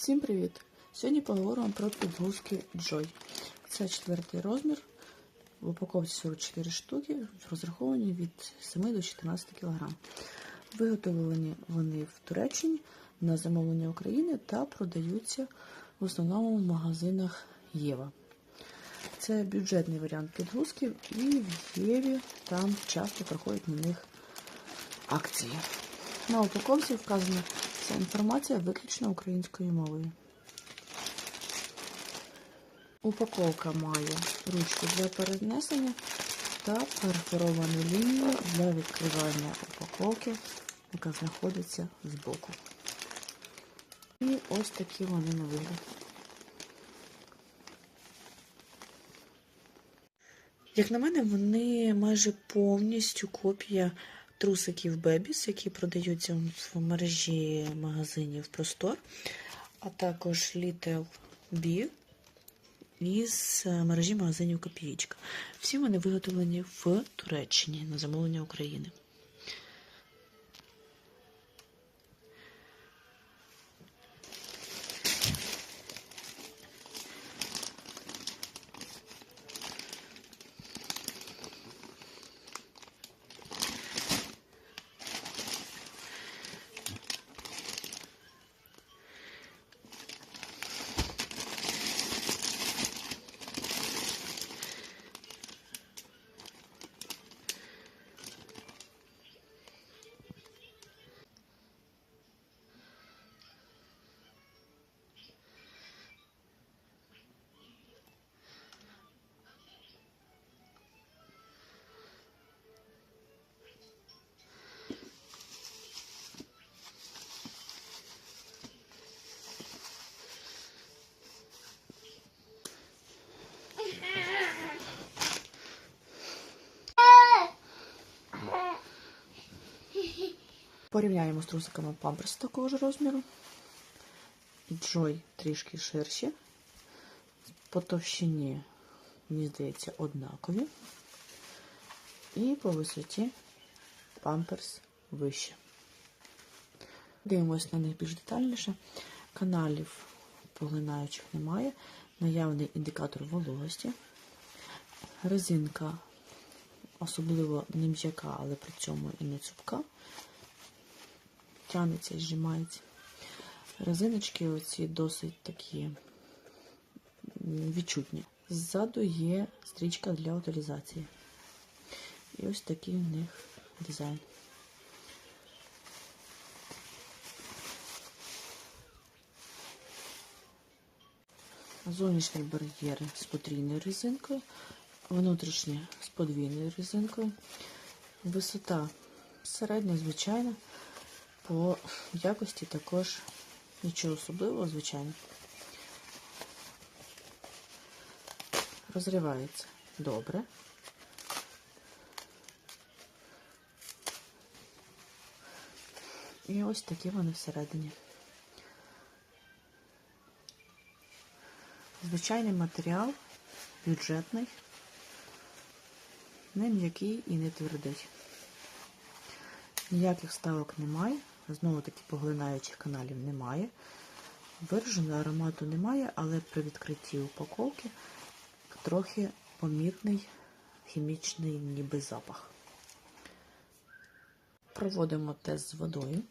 Всім привіт! Сьогодні поговоримо про підгузки Joy. Це четвертий розмір. В упаковці 44 штуки, розраховані від 7 до 14 кг. Виготовлені вони в Туреччині на замовлення України та продаються в основному в магазинах Єва. Це бюджетний варіант підгузків і в Єві там часто проходять на них акції. На упаковці вказана вся інформація виключно українською мовою. Упаковка має ручку для перенесення та перфоровану лінію для відкривання упаковки, яка знаходиться збоку. І ось такі вони на вигляд. Як на мене, вони майже повністю копія трусиків Бебіс, які продаються в мережі магазинів Простор, а також Little B із мережі магазинів Копієчка. Всі вони виготовлені в Туреччині на замовлення України. Порівняємо з трусиками памперс такого ж розміру. Джой трішки ширші. По товщині, мені здається, однакові. І по висоті памперс вище. Дивимось на них більш детальніше. Каналів поглинаючих немає. Наявний індикатор вологості. Резинка особливо не м'яка, але при цьому і не цупка тянеться і зжимається. Резиночки оці досить такі відчутні. Ззаду є стрічка для утилізації. І ось такий в них дизайн. Зовнішні бар'єри з потрійною резинкою, внутрішні з подвійною резинкою. Висота середня, звичайна. По якості також нічого особливого, звичайно. Розривається добре. І ось такі вони всередині. Звичайний матеріал, бюджетний, не м'який і не твердий. Ніяких ставок немає. Знову таки поглинаючих каналів немає. Вираженого аромату немає, але при відкритті упаковки трохи помітний хімічний ніби запах. Проводимо тест з водою.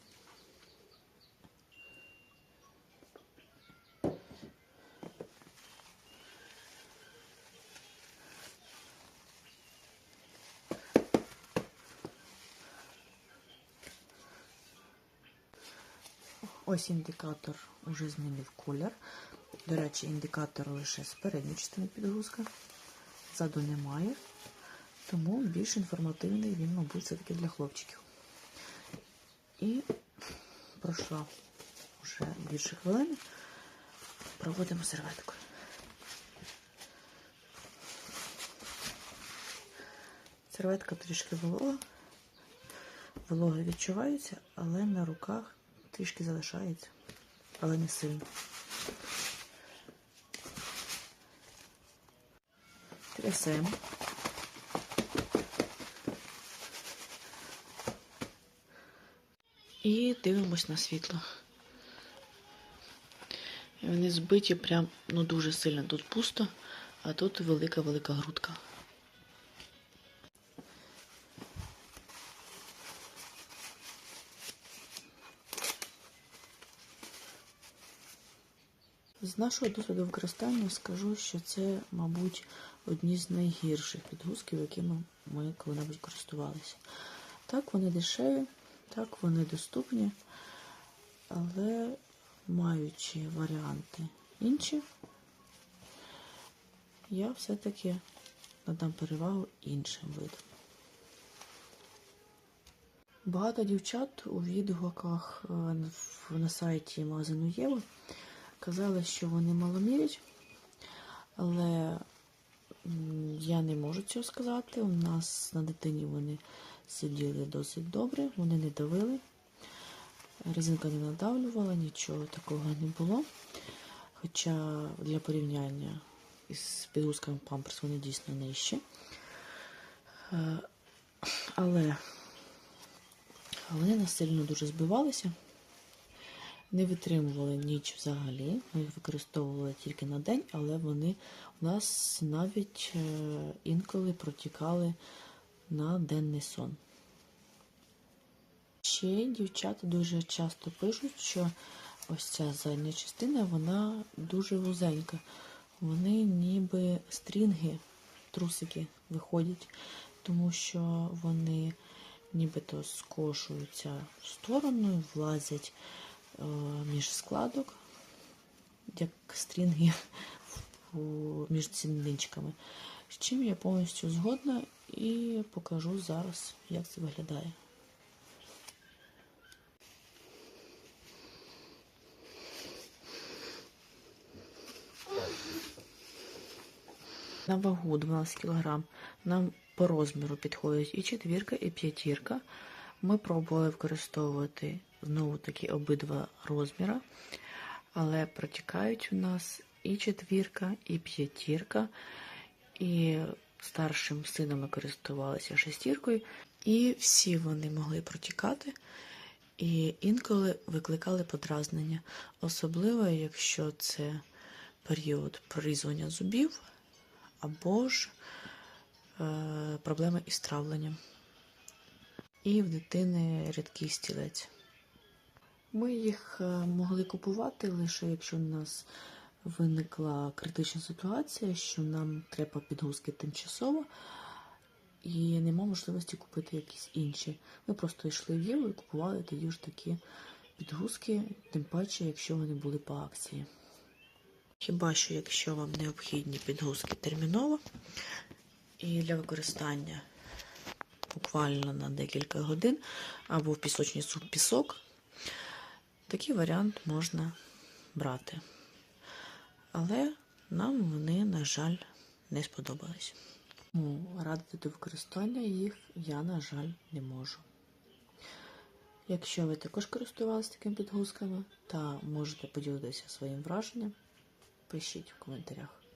Ось індикатор вже змінив колір. До речі, індикатор лише з передньої частини підгрузка. Ззаду немає, тому більш інформативний він, мабуть, все-таки для хлопчиків. І пройшла вже більше хвилини. Проводимо серветкою. Серветка трішки волога. Волога відчувається, але на руках трішки залишається, але не сильно. Трясемо. І дивимось на світло. Вони збиті прям ну дуже сильно. Тут пусто, а тут велика-велика грудка. З нашого досвіду використання скажу, що це, мабуть, одні з найгірших підгузків, якими ми коли-небудь користувалися. Так, вони дешеві, так, вони доступні, але маючи варіанти інші, я все-таки надам перевагу іншим видам. Багато дівчат у відгуках е, на сайті магазину Єва казали, що вони маломірять, але я не можу цього сказати. У нас на дитині вони сиділи досить добре, вони не давили, резинка не надавлювала, нічого такого не було. Хоча для порівняння із підгузками памперс вони дійсно нижчі. Е, Але вони нас сильно дуже збивалися, не витримували ніч взагалі. Ми їх використовували тільки на день, але вони у нас навіть е, інколи протікали на денний сон. Ще дівчата дуже часто пишуть, що ось ця задня частина вона дуже вузенька. Вони ніби стрінги, трусики виходять, тому що вони нібито скошуються в сторону, влазять між складок, як стрінги між сідничками. З чим я повністю згодна і покажу зараз, як це виглядає. На вагу 12 кг нам по розміру підходить і четвірка, і п'ятірка. Ми пробували використовувати знову таки обидва розміра, але протікають у нас і четвірка, і п'ятірка. І старшим сином ми користувалися шестіркою, і всі вони могли протікати. І інколи викликали подразнення, особливо якщо це період прорізування зубів або ж е, проблеми із травленням. І в дитини рідкий стілець. Ми їх е, могли купувати лише якщо у нас виникла критична ситуація, що нам треба підгузки тимчасово, і нема можливості купити якісь інші. Ми просто йшли в Єву і купували тоді ж такі підгузки, тим паче, якщо вони були по акції. Хіба що якщо вам необхідні підгузки терміново і для використання буквально на декілька годин або в пісочний суп пісок, такий варіант можна брати. Але нам вони, на жаль, не сподобались. Тому радити до використання їх я, на жаль, не можу. Якщо ви також користувалися такими підгузками та можете поділитися своїм враженням, пишіть в коментарях.